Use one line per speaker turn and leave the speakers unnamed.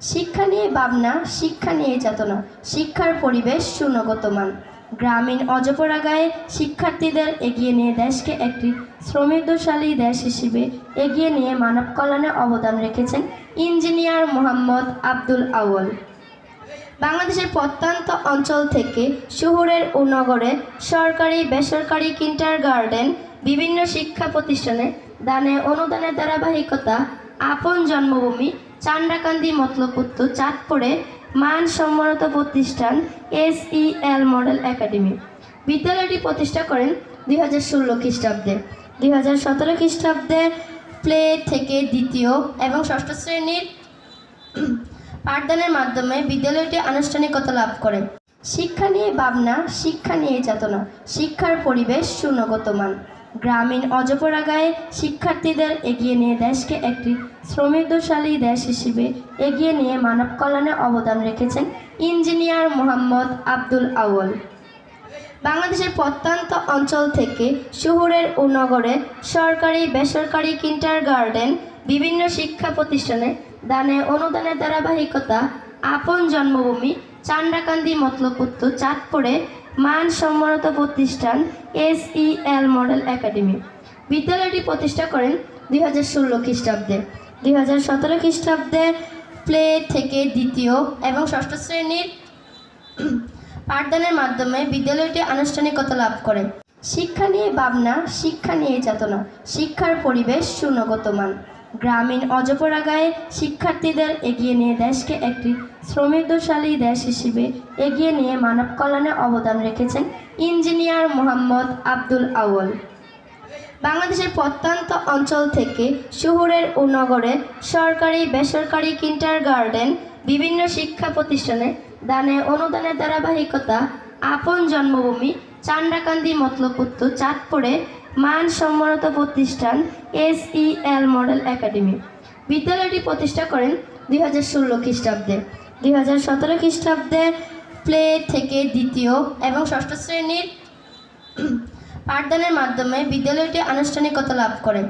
শিক্ষা নিয়ে ভাবনা, শিক্ষা নিয়ে চেতনা, শিক্ষার পরিবেশ সুনগত মান গ্রামীণ অজপরাগায় শিক্ষার্থীদের এগিয়ে নিয়ে দেশকে একটি শ্রমিকশালী দেশ হিসেবে এগিয়ে নিয়ে মানব কল্যাণে অবদান রেখেছেন ইঞ্জিনিয়ার মোহাম্মদ আব্দুল আউয়াল। বাংলাদেশের প্রত্যন্ত অঞ্চল থেকে শহরের ও নগরে সরকারি, বেসরকারি কিন্টার গার্ডেন বিভিন্ন শিক্ষা প্রতিষ্ঠানে দানে অনুদানের ধারাবাহিকতা, আপন জন্মভূমি চান্ডাকান্দি মতলপুত্র চাঁদপুরে মান সম্মানিত প্রতিষ্ঠান S E L model academy. বিদ্যালয়টি প্রতিষ্ঠা করেন দুই হাজার ষোলো খ্রিস্টাব্দে। দুই হাজার সতেরো খ্রিস্টাব্দে প্লে থেকে দ্বিতীয় এবং ষষ্ঠ শ্রেণির পাঠদানের মাধ্যমে বিদ্যালয়টি আনুষ্ঠানিকতা লাভ করে। শিক্ষা নিয়ে ভাবনা, শিক্ষা নিয়ে চেতনা, শিক্ষার পরিবেশ সুনগত মান গ্রামীণ অজপরাগায় শিক্ষার্থীদের এগিয়ে নিয়ে দেশকে একটি শ্রমিকশালী দেশ হিসেবে এগিয়ে নিয়ে মানব কল্যাণে অবদান রেখেছেন ইঞ্জিনিয়ার মোহাম্মদ আব্দুল আউয়াল। বাংলাদেশের প্রত্যন্ত অঞ্চল থেকে শহরের ও নগরে সরকারি, বেসরকারি কিন্টার গার্ডেন, বিভিন্ন শিক্ষা প্রতিষ্ঠানে দানে অনুদানের ধারাবাহিকতা, আপন জন্মভূমি চান্ডাকান্দি মতলপুত্র চাঁদপুরে মান সম্মানিত প্রতিষ্ঠান S E L model academy. বিদ্যালয়টি প্রতিষ্ঠা করেন দুই হাজার ষোলো খ্রিস্টাব্দে। দুই হাজার সতেরো খ্রিস্টাব্দে প্লে থেকে দ্বিতীয় এবং ষষ্ঠ শ্রেণির পাঠদানের মাধ্যমে বিদ্যালয়টি আনুষ্ঠানিকতা লাভ করে। শিক্ষা নিয়ে ভাবনা, শিক্ষা নিয়ে চেতনা, শিক্ষার পরিবেশ সুনগত মান গ্রামীণ অজপরাগায় শিক্ষার্থীদের এগিয়ে নিয়ে দেশকে একটি শ্রমিকশালী দেশ হিসেবে এগিয়ে নিয়ে মানব কল্যাণে অবদান রেখেছেন ইঞ্জিনিয়ার মোহাম্মদ আব্দুল আউয়াল। বাংলাদেশের প্রত্যন্ত অঞ্চল থেকে শহরের ও নগরে সরকারি, বেসরকারি কিন্টার গার্ডেন, বিভিন্ন শিক্ষা প্রতিষ্ঠানে দানে, অনুদানের ধারাবাহিকতা, আপন জন্মভূমি চান্ডাকান্দি মতলপুত্র চাঁদপুরে মান সম্মানত প্রতিষ্ঠান S E L model academy. বিদ্যালয়টি প্রতিষ্ঠা করেন দুই হাজার ষোলো খ্রিস্টাব্দে। দুই হাজার সতেরো খ্রিস্টাব্দে প্লে থেকে দ্বিতীয় এবং ষষ্ঠ শ্রেণির পাঠদানের মাধ্যমে বিদ্যালয়টি আনুষ্ঠানিকতা লাভ করে।